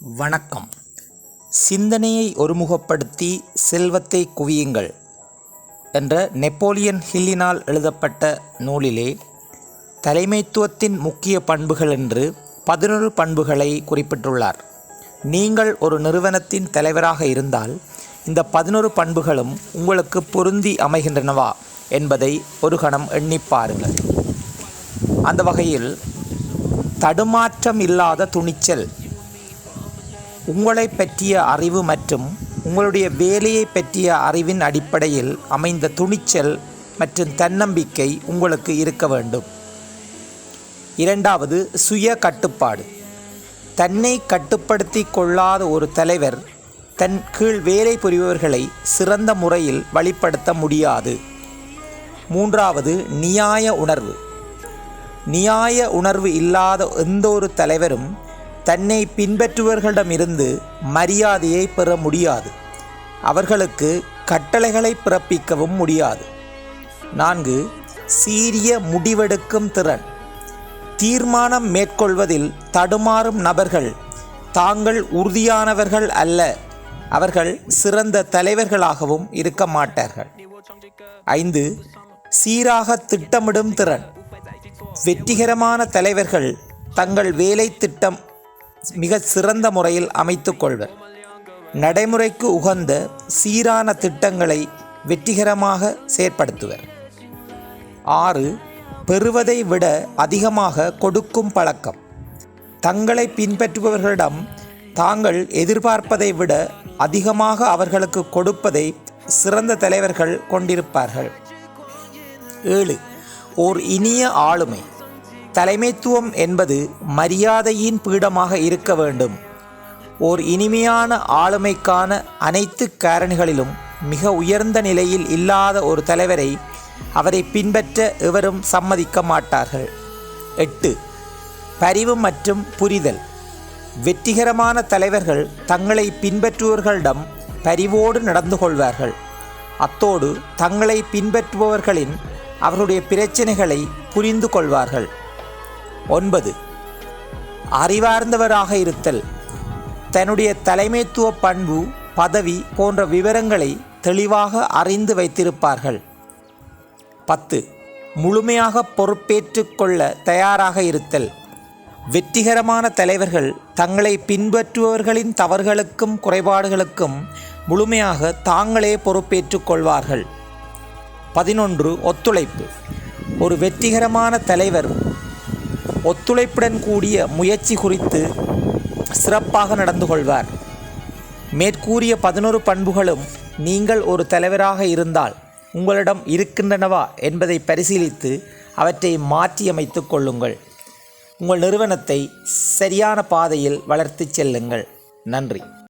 வணக்கம். சிந்தனையை ஒருமுகப்படுத்தி செல்வத்தை குவியுங்கள் என்ற நெப்போலியன் ஹில்லினால் எழுதப்பட்ட நூலிலே தலைமைத்துவத்தின் முக்கிய பண்புகள் என்று பதினொரு பண்புகளை குறிப்பிட்டுள்ளார். நீங்கள் ஒரு நிறுவனத்தின் தலைவராக இருந்தால் இந்த பதினொரு பண்புகளும் உங்களுக்கு பொருந்தி அமைகின்றனவா என்பதை ஒரு கணம் எண்ணி பாருங்கள். அந்த வகையில் தடுமாற்றம் இல்லாத துணிச்சல் உங்களை பற்றிய அறிவு மற்றும் உங்களுடைய வேலையை பற்றிய அறிவின் அடிப்படையில் அமைந்த துணிச்சல் மற்றும் தன்னம்பிக்கை உங்களுக்கு இருக்க வேண்டும். இரண்டாவது சுய கட்டுப்பாடு. தன்னை கட்டுப்படுத்தி கொள்ளாத ஒரு தலைவர் தன் கீழ் வேலை புரிபவர்களை சிறந்த முறையில் வழிப்படுத்த முடியாது. மூன்றாவது நியாய உணர்வு. நியாய உணர்வு இல்லாத எந்த ஒரு தலைவரும் தன்னை பின்பற்றுவர்களிடமிருந்து மரியாதையை பெற முடியாது. அவர்களுக்கு கட்டளைகளை பிறப்பிக்கவும் முடியாது. நான்கு சீரிய முடிவெடுக்கும் திறன். தீர்மானம் மேற்கொள்வதில் தடுமாறும் நபர்கள் தாங்கள் உறுதியானவர்கள் அல்ல. அவர்கள் சிறந்த தலைவர்களாகவும் இருக்க மாட்டார்கள். ஐந்து சீராக திட்டமிடும் திறன். வெற்றிகரமான தலைவர்கள் தங்கள் வேலை திட்டம் மிக சிறந்த முறையில் அமைத்து கொள்வர். நடைமுறைக்கு உகந்த சீரான திட்டங்களை வெற்றிகரமாக செயற்படுத்துவர். ஆறு பெறுவதை விட அதிகமாக கொடுக்கும் பழக்கம். தங்களை பின்பற்றுபவர்களிடம் தாங்கள் எதிர்பார்ப்பதை விட அதிகமாக அவர்களுக்கு கொடுப்பதை சிறந்த தலைவர்கள் கொண்டிருப்பார்கள். ஏழு ஓர் இனிய ஆளுமை. தலைமைத்துவம் என்பது மரியாதையின் பீடமாக இருக்க வேண்டும். ஓர் இனிமையான ஆளுமைக்கான அனைத்து காரணிகளிலும் மிக உயர்ந்த நிலையில் இல்லாத ஒரு தலைவரை அவரை பின்பற்ற எவரும் சம்மதிக்க மாட்டார்கள். எட்டு. பரிவு மற்றும் புரிதல். வெற்றிகரமான தலைவர்கள் தங்களை பின்பற்றுபவர்களிடம் பரிவோடு நடந்து கொள்வார்கள். அத்தோடு தங்களை பின்பற்றுபவர்களின் அவர்களுடைய பிரச்சனைகளை புரிந்து கொள்வார்கள். ஒன்பது. அறிவார்ந்தவராக இருத்தல். தன்னுடைய தலைமைத்துவ பண்பு பதவி போன்ற விவரங்களை தெளிவாக அறிந்து வைத்திருப்பார்கள். பத்து. முழுமையாக பொறுப்பேற்று கொள்ள தயாராக இருத்தல். வெற்றிகரமான தலைவர்கள் தங்களை பின்பற்றுபவர்களின் தவறுகளுக்கும் குறைபாடுகளுக்கும் முழுமையாக தாங்களே பொறுப்பேற்றுக் கொள்வார்கள். பதினொன்று. ஒத்துழைப்பு. ஒரு வெற்றிகரமான தலைவர் ஒத்துழைப்புடன் கூடிய முயற்சி குறித்து சிறப்பாக நடந்து கொள்வார். மேற்கூறிய பதினொரு பண்புகளும் நீங்கள் ஒரு தலைவராக இருந்தால் உங்களிடம் இருக்கின்றனவா என்பதை பரிசீலித்து அவற்றை மாற்றியமைத்து கொள்ளுங்கள். உங்கள் நிறுவனத்தை சரியான பாதையில் வளர்த்துச் செல்லுங்கள். நன்றி.